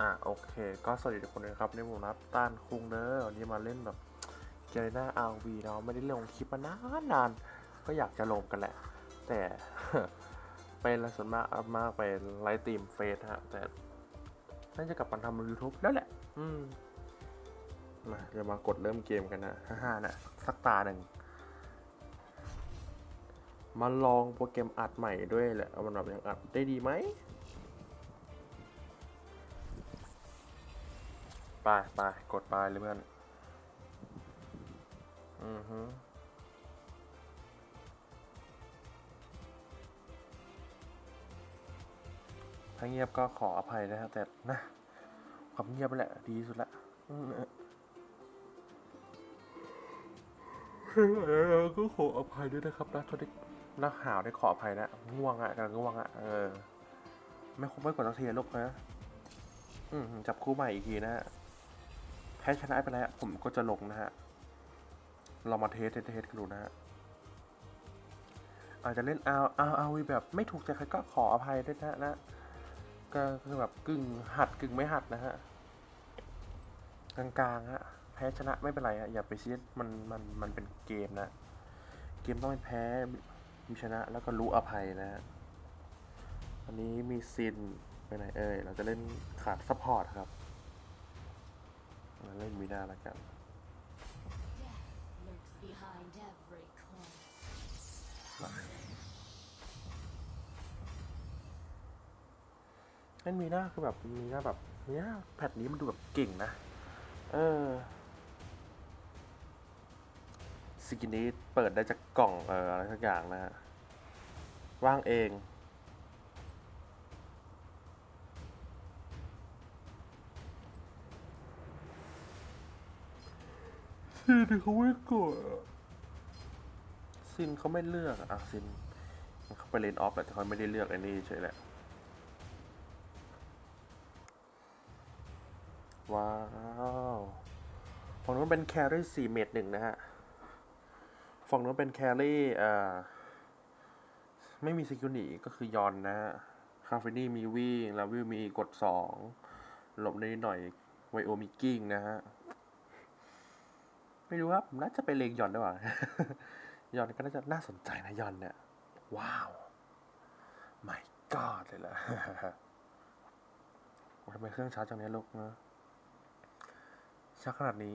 อะโอเค ก็สวัสดีทุกคนนะครับนี่ผมนับต้านคุงเนอะวันนี้มาเล่นแบบเจเรน่าอาวีเนาะไม่ได้ลงคลิปมานานนานก็อยากจะลงกันแหละ แต่เป็นละส่วนมากเอามากไปไลฟ์ตีมเฟซฮะ แต่น่าจะกลับมาทำยูทูบแล้วแหละ อืมมาเดี๋ยวมากดเริ่มเกมกันนะฮ่าๆนะสักตาหนึ่งมาลองโปรแกรมอัดใหม่ด้วยแหละเอามันแบบยังอัดได้ดีไหม ไปไปกดไปเลยเพื่อน อือฮึถ้าเงียบก็ขออภัยนะครับแต่นะ ความเงียบแหละดีที่สุดละก็ขออภัยด้วยนะครับนะทุกทีนักหาวได้ขออภัยนะง่วงอะกำลังง่วงอะเออ ไม่คงไม่กดสักทีอะลูกนะ อืมจับคู่ใหม่อีกทีนะฮะ แพ้ชนะไปแล้ว ผมก็จะลงนะฮะ เรามาเทสเทสกันดูนะฮะ อาจจะเล่นเอาเอาเอาแบบไม่ถูกใจใครก็ขออภัยด้วยนะนะ ก็คือแบบกึ่งหัดกึ่งไม่หัดนะฮะ กลางๆฮะ แพ้ชนะไม่เป็นไรฮะ อย่าไปซีดมันมันมันเป็นเกมนะ เกมต้องเป็นแพ้มีชนะแล้วก็รู้อภัยนะฮะอันนี้มีซินไปไหนเอ่ย เราจะเล่นขาดซัพพอร์ตครับ มาเล่นวีนาแล้วกัน Death lurks behind every corner. เล่นวีนาคือแบบมีหน้าแบบเนี่ยแพทนี้มันดูแบบเก่งนะ เออสกินนี้เปิดได้จากกล่องเอออะไรสักอย่างนะฮะว่างเอง ซินเขาไม่กดซินเขาไม่เลือกอะอะซินเขาไปเลนออฟแต่เขาไม่ได้เลือกไอ้นี่เฉยแหละว้าวฝั่งนู้นเป็นแครี่สี่เมตรหนึ่งนะฮะฝั่งนู้นเป็นแครี่อ่าไม่มีสกิลหนีก็คือยอนนะฮะคาเฟนี่มีวิ่งลาวิวมีกดสองหลบนิดหน่อยไวโอมีกิ้งนะฮะ ไม่รู้ครับน่าจะไปเลงยอนด้วยว่ะยอนก็น่าจะน่าสนใจนะยอนเนี่ย ว้าวไม่กอดเลยล่ะทำไมเครื่องชาร์จจังเนี้ยลูกนะชักขนาดนี้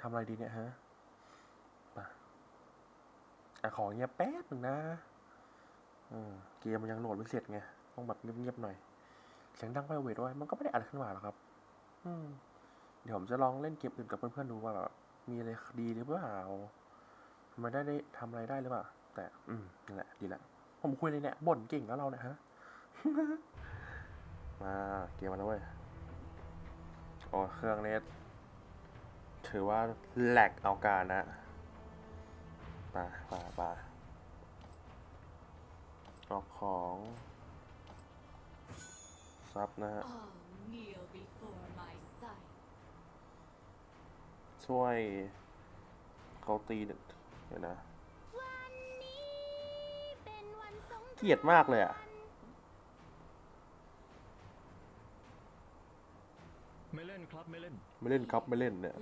ทำอะไรดีเนี่ยฮะมาอะขอเงียบแป๊บหนึ่งนะอืมเกมมันยังโหลดไม่เสร็จไง ต้องแบบเงียบๆหน่อย เสียงดังไปเวทด้วยมันก็ไม่ได้อัดขึ้นมาหรอกครับ อืม เดี๋ยวผมจะลองเล่นเกมอื่นกับเพื่อนๆดูว่าแบบ มีอะไรดีหรือเปล่ามันได้ได้ทำอะไรได้หรือเปล่า แต่ อืมนี่แหละ ดีละ ผมคุยเลยเนี่ยบ่นเก่งแล้วเราเนี่ยฮะ มาเกมมาแล้วเว้ยโอ้เครื่องเนี้ถือว่าแหลกเอาการนะไปไปไปออกของ ซับนะฮะ All kneel before ช่วยเขาตีหนึ่งเดี๋ยวนะวันนี้เป็นวันสงเกลียดมากเลยอะไม่เล่นครับไม่เล่น ไม่เล่นครับไม่เล่นเนี่ย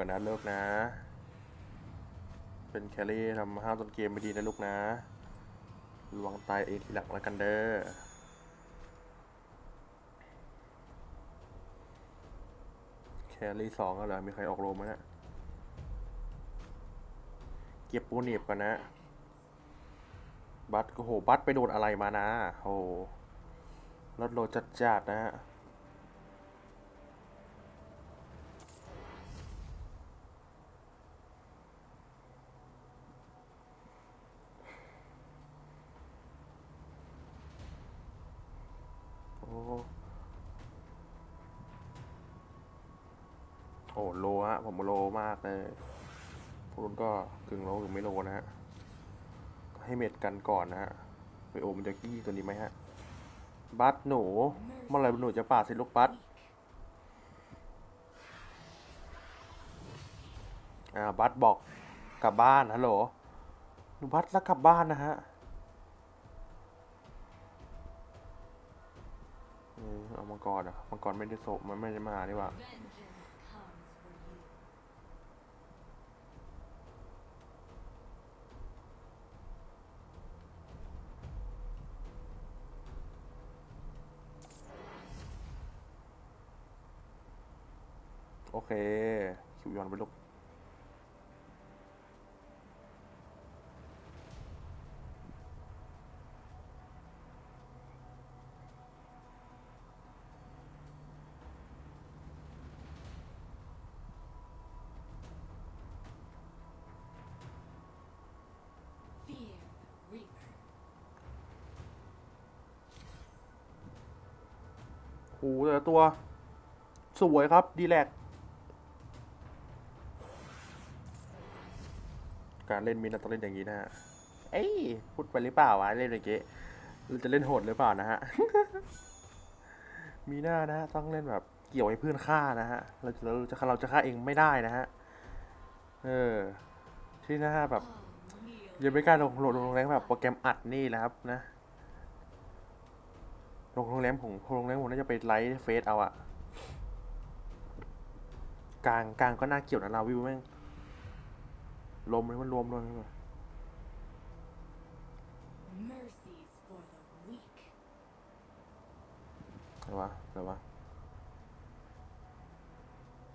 ก่อนนะลูกนะ เป็นแครี่ทำห้ามต้นเกมไม่ดีนะลูกนะระวังตายเองทีหลังแล้วกันเด้อแครี่สองแล้วเหรอ มีใครออกโรมไหมฮะเก็บปูนีบก่อนนะ บัตโอ้โห บัตไปโดนอะไรมานะโอ้โหรถโลจัดจัดนะฮะ โอ้ โอ้โลฮะ ผม โลมากเลยพวกนู้นก็กึ่งโลกึ่งไม่โลนะฮะให้เม็ดกันก่อนนะฮะไปโอมันจะกี้ตัวนี้ไหมฮะ บัสหนูเมื่อไรหนูจะป่าสิลูกบัสอ่าบัสบอกกลับบ้านฮัลโหลหนูบัสแล้วกลับบ้านนะฮะเอามังกรอะมังกรไม่ได้โศกมันไม่ได้มาดีกว่า โอ เคคิวย้อนไปลูกโอ้โหแต่ละตัว สวยครับ ดีแลก การเล่นมินท์ต้องเล่นอย่างนี้นะฮะ เอ้ยพูดไปหรือเปล่าวะเล่นอย่างเงี้เราจะเล่นโหดหรือเปล่านะฮะ มีหน้านะฮะต้องเล่นแบบเกี่ยวให้เพื่อนฆ่านะฮะ เราจะเราจะเราจะฆ่าเองไม่ได้นะฮะ เออ ที่หน้าแบบยังไม่กล้าลงลงลงแรงแบบโปรแกรมอัดนี่แหละครับนะลงโรงแรมผมโรงแรมผมน่าจะไปไลฟ์เฟซเอาอะกลางกลางก็น่าเกี่ยวนะลาวิวแม่ง ลมเลยมันรวมเลย Mercies for the weak. อะไรวะอะไรวะ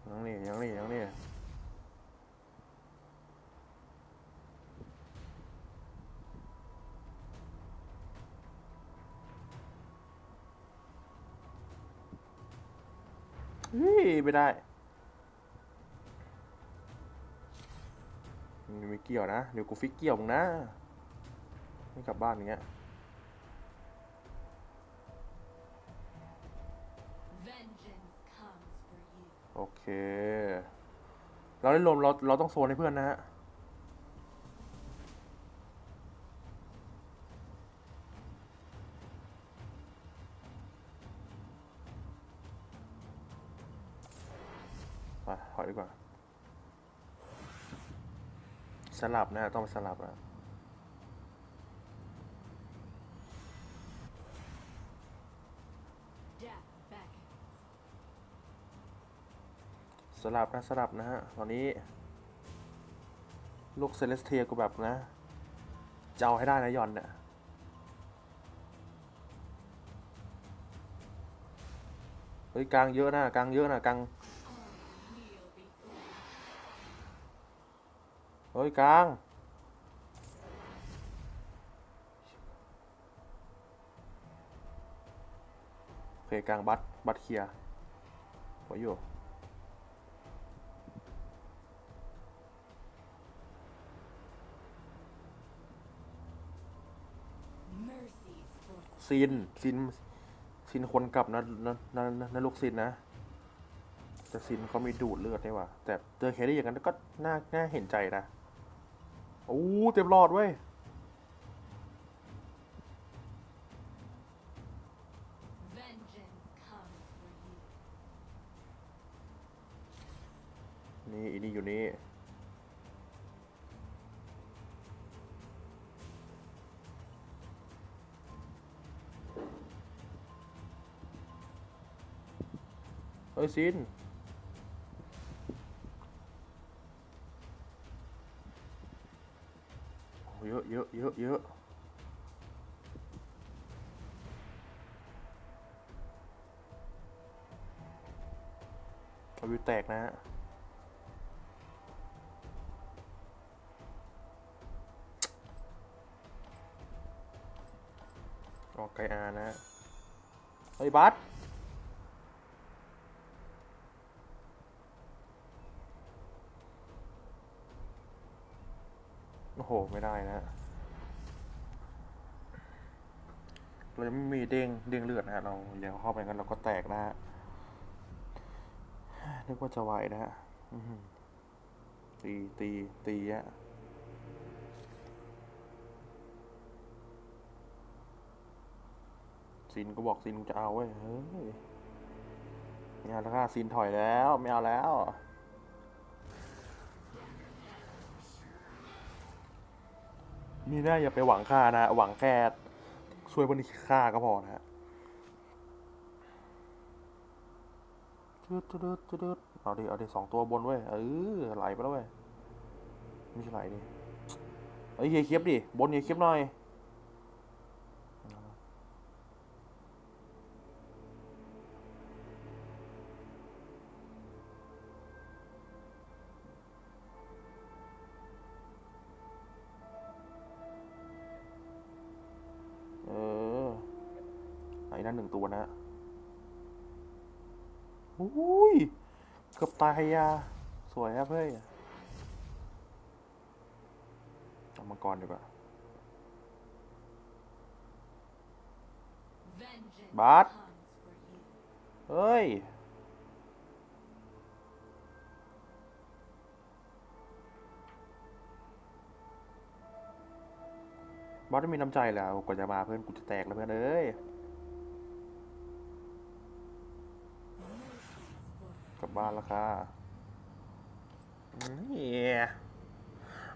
ยังนี่ยังนี่ยังนี่เฮ้ยไม่ได้ ไม่เกี่ยวนะ เดี๋ยวกูฟิกเกี่ยวมึงนะไม่กลับบ้านอย่างเงี้ย Vengeance comes for you. โอเค เราได้รวมเราเราต้องโซนให้เพื่อนนะฮะ ลับนะฮะต้องไปสลับนะสลับนะสลับนะฮะตอนนี้ ลูกเซเลสเทียกูแบบนะจะเอาให้ได้นะยอนเนี่ยเฮ้ยกลางเยอะนะกลางเยอะนะกลาง Kneel before เฮ้ยกลาง โอเคกลางบัตบัตเคลียร์หัวอยู่ซินซินซินคนกลับนะนะนะนะนลูกซินนะแต่ซินเขามีดูดเลือดนี่ว่ะแต่เจอแครี่อย่างนั้นก็น่าน่าเห็นใจนะ โอ้เต็มหลอดเว้ย vengeance comes for you. นี่อีนี่อยู่นี่เฮ้ยซิน โอ้ เยอะเยอะวิวแตกนะฮะออกไกอานะฮะเฮ้ยบัสโอ้โห ไม่ได้นะฮะ เรายังไม่มีเด้งเด้งเลือดนะฮะเราเลี้ยวเข้าไปกันเราก็แตกนะฮะนึกว่าจะไหวนะฮะตีตีตีอะซินก็บอกซินจะเอาเว้ย เฮ้ยไม่เอาแล้วค่ะซินถอยแล้ว ไม่เอาแล้ว นี่นะอย่าไปหวังค่านะ หวังแค่ ช่วยบนนี้ฆ่าก็พอนะฮะจืดจืดตืดตืดเอาดิ เอาดิสองตัวบนเว้ย เออ ไหลไปแล้วเว้ย ไม่ใช่ไหลดิเฮ้ยเฮียเคียบดิ บนเฮียเคียบหน่อยายยา สวยครับเฮ้ยเอามังกรดีกว่า บาสเฮ้ย บอสไม่มีน้ำใจแล้วกว่าจะมาเพื่อนกูจะแตกแล้วเพื่อนเอ้ย กลั บบ้านแล้วค่ะนี่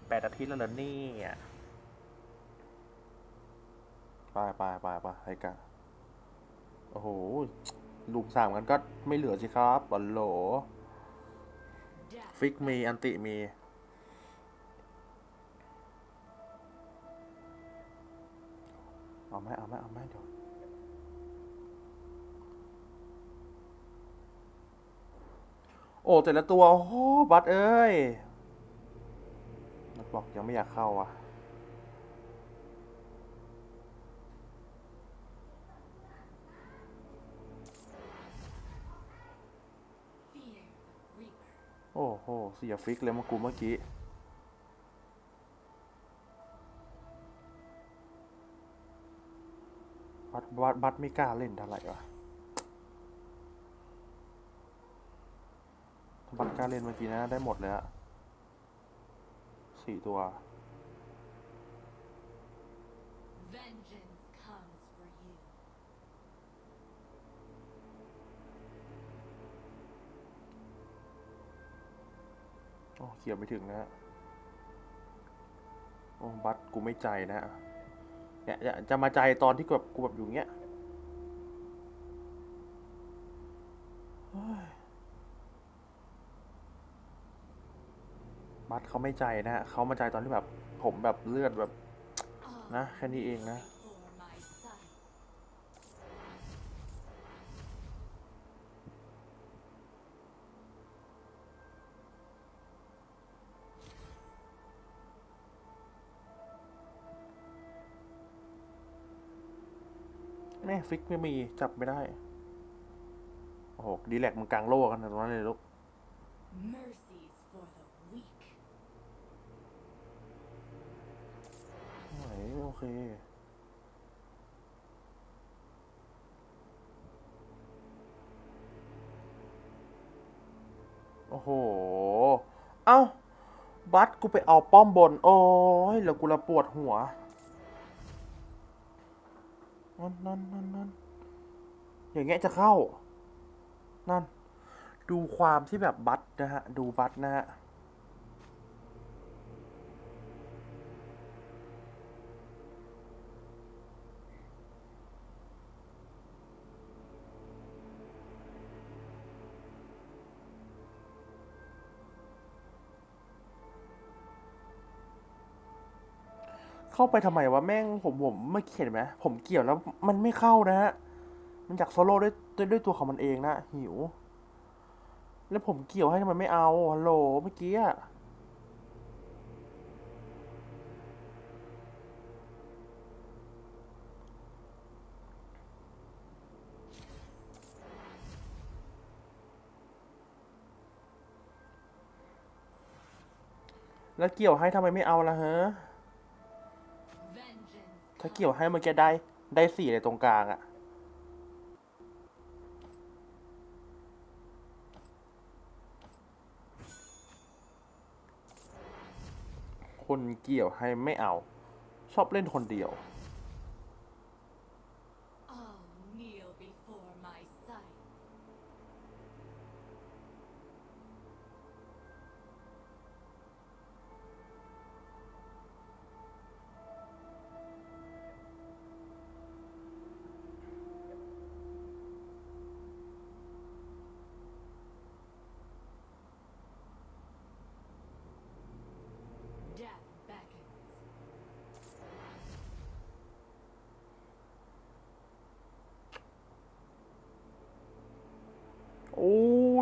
แปดอาทิตย์แล้วเหรอเนี่ยไปไปไปไปให้กันโอ้โหลุมสามกันก็ไม่เหลือสิครับบอลโหล ฟิกมี อันติมีเอาไหมเอาไหมเอาไหมเดี๋ยว อ้แต่ละตัวโอ้บัตเอ้ยนักบอกยังไม่อยากเข้าอะโอ้โห เสียฟิกเลยมื่อกูเมื่อกี้ บัตบัตบัตไม่กล้าเล่นเท่าไหร่วะ ถ้าบัตรกล้าเล่นเมื่อกี้นะ ได้หมดเลยอะสี่ตัว Vengeance comes for you. โอ้เขียวไม่ถึงนะฮะโอ้บัตรกูไม่ใจนะฮะเนี่ยจะจะมาใจตอนที่กูแบบกูแบบอยู่เงี้ยเฮ้ย บัตรเขาไม่ใจนะฮะเขามาใจตอนที่แบบผมแบบเลือดแบบนะแค่นี้เองนะแม่ฟิกไม่มีจับไม่ได้ โอ้โห ดีแลกมึงกลางโลกกันนะตรงนั้นเลยลูก Mercies for the weak. ไหน โอเค โอ้โห เอ้า บัสกูไปเอาป้อมบน โอ้ย แล้วกูละปวดหัวนั่นนั่นนั่นนั่นอย่างเงี้ยจะเข้า นั่น ดูความที่แบบบัตนะฮะ ดูบัตนะฮะ เข้าไปทำไมวะแม่งผมผมไม่เขียนไหมผมเกี่ยวแล้วมันไม่เข้านะฮะมันอยากโซโล่ด้วยด้วยตัวของมันเองนะหิว แล้วผมเกี่ยวให้ทำไมไม่เอาฮัลโหลเมื่อกี้อะแล้วเกี่ยวให้ทำไมไม่เอาล่ะฮะ ถ้าเกี่ยวให้เมื่อกี้ได้ได้สี่เลยตรงกลางอะ คนเกี่ยวให้ไม่เอา ชอบเล่นคนเดียว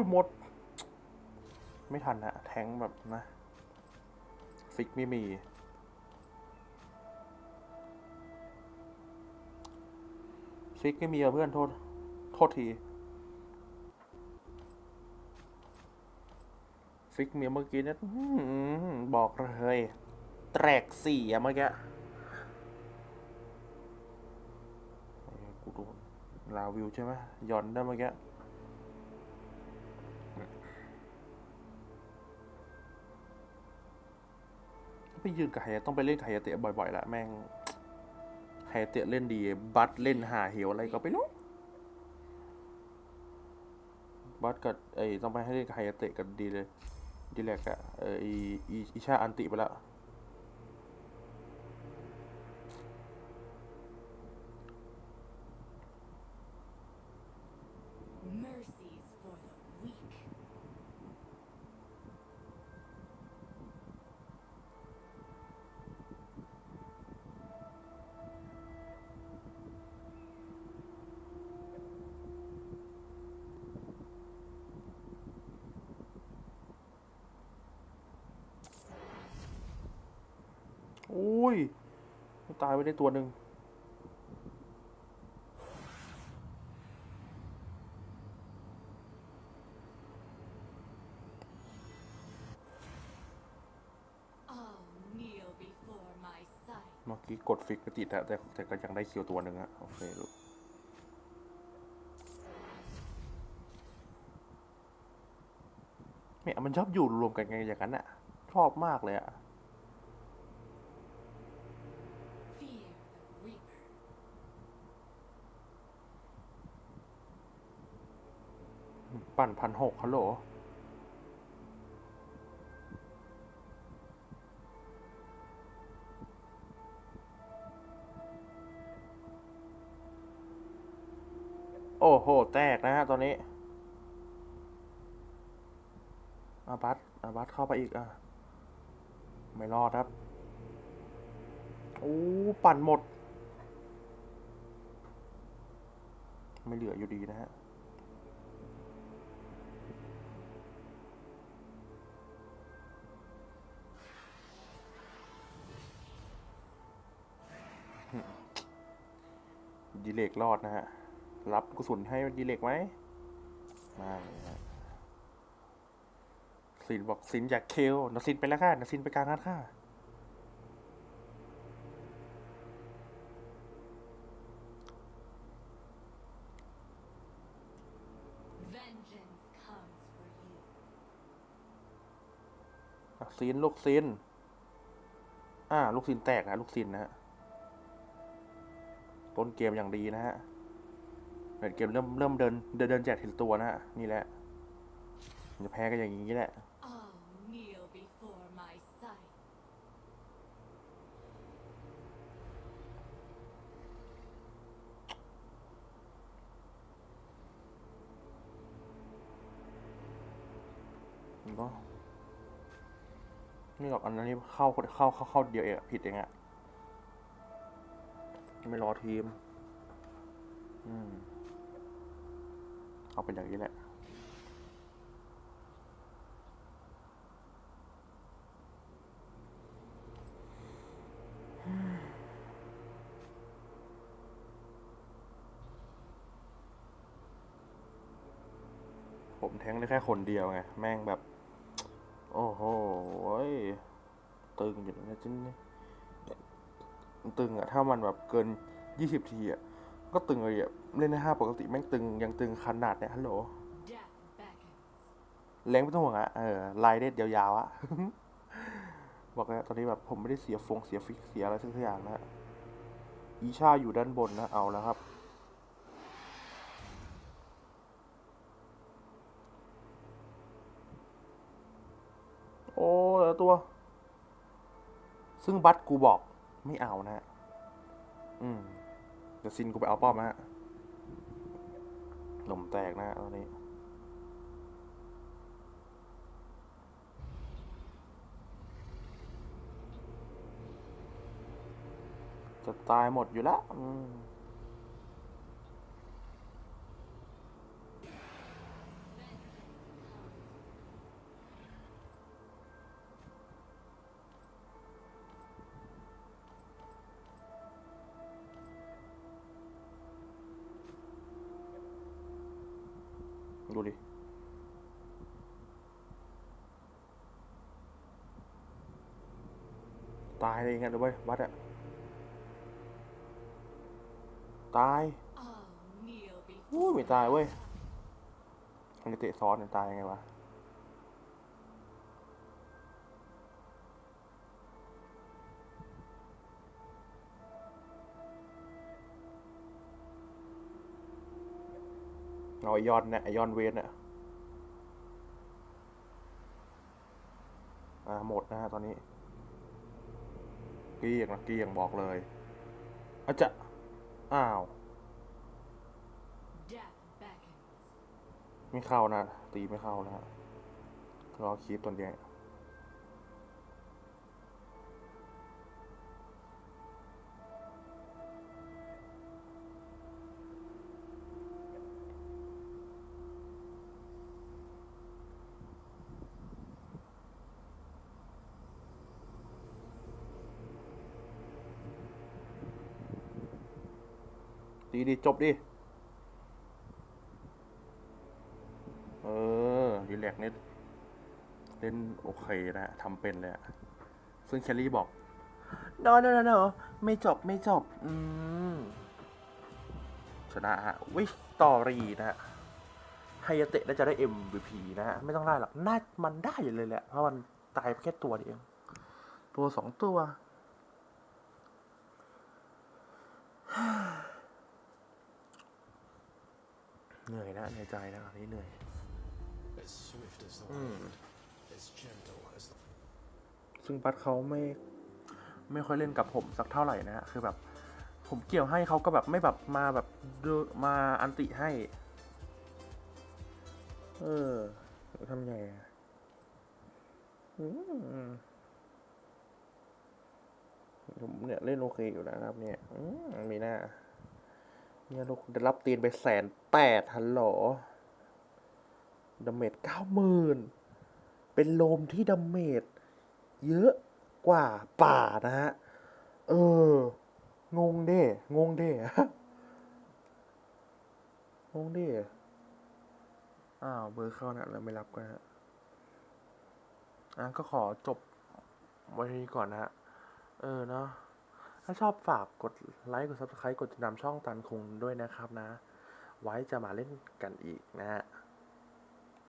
ยหมด ไม่ทันอะแทงแบบนะฟิกไม่มี ฟิกไม่มีอะเพื่อนโทษ โทษที ฟิกเมียเมื่อกี้เนี่ยบอกเลยแตกสี่อะเมื่อกี้กูโดนลาวิวใช่ไหมย้อนได้เมื่อกี้ ยืนกับไฮยะต้องไปเล่นกับไฮยะเตะบ่อยๆละแม่งไฮยะเตะเล่นดี บัตเล่นหาเหวอะไรก็ไปรู้บัตกับไอ้ต้องไปให้เล่นกับไฮยะเตะกันดีเลยดีแลกอะเอออีอีอีชาอันติไปแล้ว ตายไปได้ตัวหนึ่ง All kneel before my sight. เมื่อกี้กดฟิกก็ติดอะแต่แต่ก็ยังได้คิวตัวหนึ่งอะโอเคลูกเนี่ยมันชอบอยู่รวมกันไงอย่างนั้นอะชอบมากเลยอะ ปั่นพันหกฮัลโหลโอ้โห แตกนะฮะตอนนี้ อาบัตอาบัตเข้าไปอีกอะ ไม่รอดครับ โอ้ ปั่นหมด ไม่เหลืออยู่ดีนะฮะ เลกรอดนะฮะ รับกุศลให้ดีเลกไหมมาเลยฮะสินบอกสินอยากเคลนสินไปแล้วค่ะนสินไปกลางนัดค่ะซีนลูกซินอ่า ลูกซินแตกนะลูกซินนะฮะ ต้นเกมอย่างดีนะฮะเปิดเกมเริ่มเริ่มเดินเดินเดินแจกทีละตัวนะฮะนี่แหละมันจะแพ้กันอย่างนี้แหละ All kneel before my sight. มันก็นี่หรอกอันนั้นนี่เข้าเข้าเข้าเข้าเดียวเองอะผิดเองอะ ไม่รอทีม อืม เอาเป็นอย่างนี้แหละ ผมแทงได้แค่คนเดียวไง แม่งแบบ โอ้โหยตึงอยู่นะจิ้นนี่มัน ตึงอะถ้ามันแบบเกินยี่สิบทีอะก็ตึงเลยอะเล่นในห้าปกติแม่งตึงยังตึงขนาดเนี้ยฮัลโหลแรงไม่ต้องห่วงอะเออลายเด็ดยาวๆอะบอกแล้วตอนนี้แบบผมไม่ได้เสียฟงเสียฟิกเสียอะไรสักอย่างนะอีชาอยู่ด้านบนนะเอาแล้วครับโอ้แต่ละตัว ซึ่งบัตกูบอก ไม่เอานะฮะ อืม เดี๋ยวซินกูไปเอาป้อมฮะหลมแตกนะฮะตอนนี้ จะตายหมดอยู่แล้วอืม ดูดิตายเลยงั้นเลยเว้ยวัดอะตายอู้ไม่ตายเว้ยมันจะเตะซ้อนเนี่ยตายยังไงวะ เอาไอยอนเนี่ยไอยอนเวนเนี่ยอ่าหมดนะฮะตอนนี้เกลี้ยงนะเกลี้ยงบอกเลยอาจจะอ้าวไม่เข้านะ ตีไม่เข้านะฮะรอคีบตัวเดียว ดิจบดิ เออรีแลกเนี่ยเล่นโอเคนะทำเป็นเลยอะซึ่งแคลรี่บอก no no no no ไม่จบไม่จบ อืม ชนะฮะวิสตอรี่นะฮะไฮยเตะน่าจะได้ MVP นะฮะ ไม่ต้องได้หรอก น่ามันได้อยู่เลยแหละ เพราะมันตายแค่ตัวเดียว ตัวสองตัว เหนื่อยนะเหนื่อยใจนะอันนี้เหนื่อย As swift as the Hmm. wind, as gentle as the ซึ่งปัดเขาไม่ไม่ค่อยเล่นกับผมสักเท่าไหร่นะฮะคือแบบ ผมเกี่ยวให้เขาก็แบบไม่แบบมาแบบดูมาอันติให้ เออทำไงอะอืมผมเนี่ยเล่นโอเคอยู่นะครับเนี่ยอืมมีหน้า เนี่ยลูกได้รับตีนไปแสนแปดฮัลโหลดาเมจเก้าหมื่นเป็นโลมที่ดาเมจเยอะกว่าป่านะฮะ เออ งงเด้ งงเด้งงเด้ อ้าวเบอร์เข้านะแล้วไม่รับกันฮะอะก็ขอจบว้ที่นี้ก่อนนะฮะ เออเนาะ ถ้าชอบฝากกดไลค์กด subscribe กดติดตามช่องตันคงด้วยนะครับนะ ไว้จะมาเล่นกันอีกนะฮะ